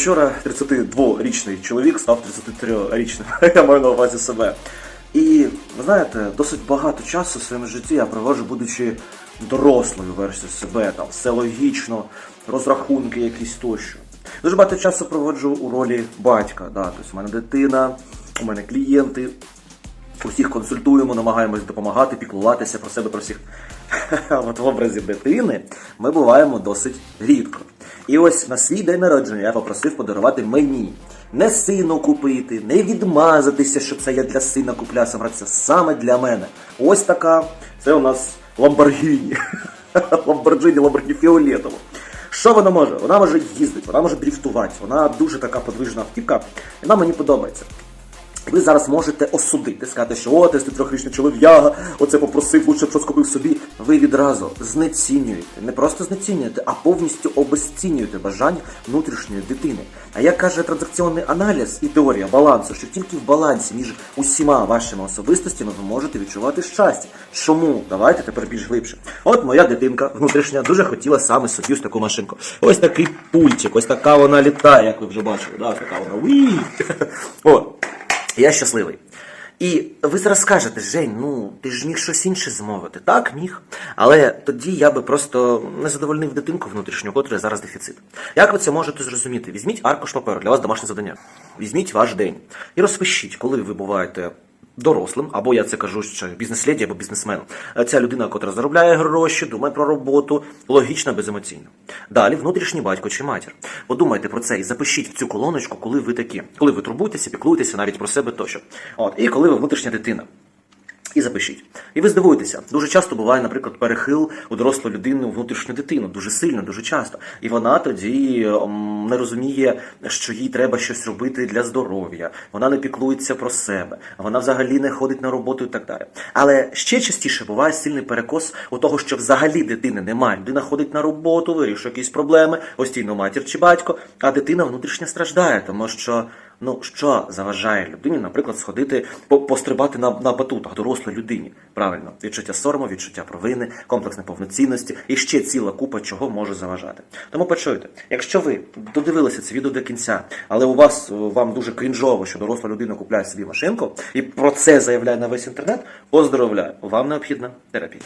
Учора 32-річний чоловік став 33-річним. Я маю на увазі себе. І ви знаєте, досить багато часу в своєму житті я проводжу, будучи дорослою версією себе, там все логічно, розрахунки якісь тощо. Дуже багато часу проводжу у ролі батька. Да. Тобто у мене дитина, у мене клієнти, усіх консультуємо, намагаємось допомагати, піклуватися про себе, про всіх. От в образі дитини ми буваємо досить рідко. І ось на свій день народження я попросив подарувати мені. Не сину купити, не відмазатися, що це я для сина купляю сам це саме для мене. Ось така. Це у нас Ламборгіні. Ламборджині, Ламборгіні фіолетово. Що вона може? Вона може їздити, вона може дріфтувати, вона дуже така подвижна автівка, і вона мені подобається. Ви зараз можете осудити, сказати, що о, 33-річний чолов'яга, оце попросив, лучше б щось купив собі. Ви відразу знецінюєте, не просто знецінюєте, а повністю обезцінюєте бажання внутрішньої дитини. А як каже транзакційний аналіз і теорія балансу, що тільки в балансі між усіма вашими особистостями ви можете відчувати щастя. Чому? Давайте тепер більш глибше. От моя дитинка внутрішня дуже хотіла саме собі ось таку машинку. Ось такий пультик, ось така вона літає, як ви вже бачили. Да, така вона. Уі! О, я щасливий. І ви зараз скажете, Жень, ну ти ж міг щось інше змовити. Так, міг. Але тоді я би просто не задовольнив дитинку внутрішню, котре зараз дефіцит. Як ви це можете зрозуміти? Візьміть аркуш паперу, для вас домашнє завдання. Візьміть ваш день і розпишіть, коли ви буваєте дорослим, або я це кажу, що бізнес-леді або бізнесмен. Ця людина, котра заробляє гроші, думає про роботу, логічно, беземоційно. Далі внутрішній батько чи матір. Подумайте про це і запишіть в цю колоночку, коли ви такі, коли ви турбуєтеся, піклуєтеся навіть про себе тощо. От і коли ви внутрішня дитина. І запишіть. І ви здивуєтеся. Дуже часто буває, наприклад, перехил у дорослу людину у внутрішню дитину. Дуже сильно, дуже часто. І вона тоді ем, не розуміє, що їй треба щось робити для здоров'я. Вона не піклується про себе. Вона взагалі не ходить на роботу і так далі. Але ще частіше буває сильний перекос у того, що взагалі дитини немає. Людина ходить на роботу, вирішує якісь проблеми, постійно матір чи батько, а дитина внутрішньо страждає, тому що. Ну, що заважає людині, наприклад, сходити по- пострибати на, на батутах дорослій людині? Правильно, відчуття сорому, відчуття провини, комплекс неповноцінності і ще ціла купа чого може заважати. Тому почуйте, якщо ви додивилися це відео до кінця, але у вас е, вам дуже крінжово, що доросла людина купляє собі машинку і про це заявляє на весь інтернет, поздоровляю, вам необхідна терапія.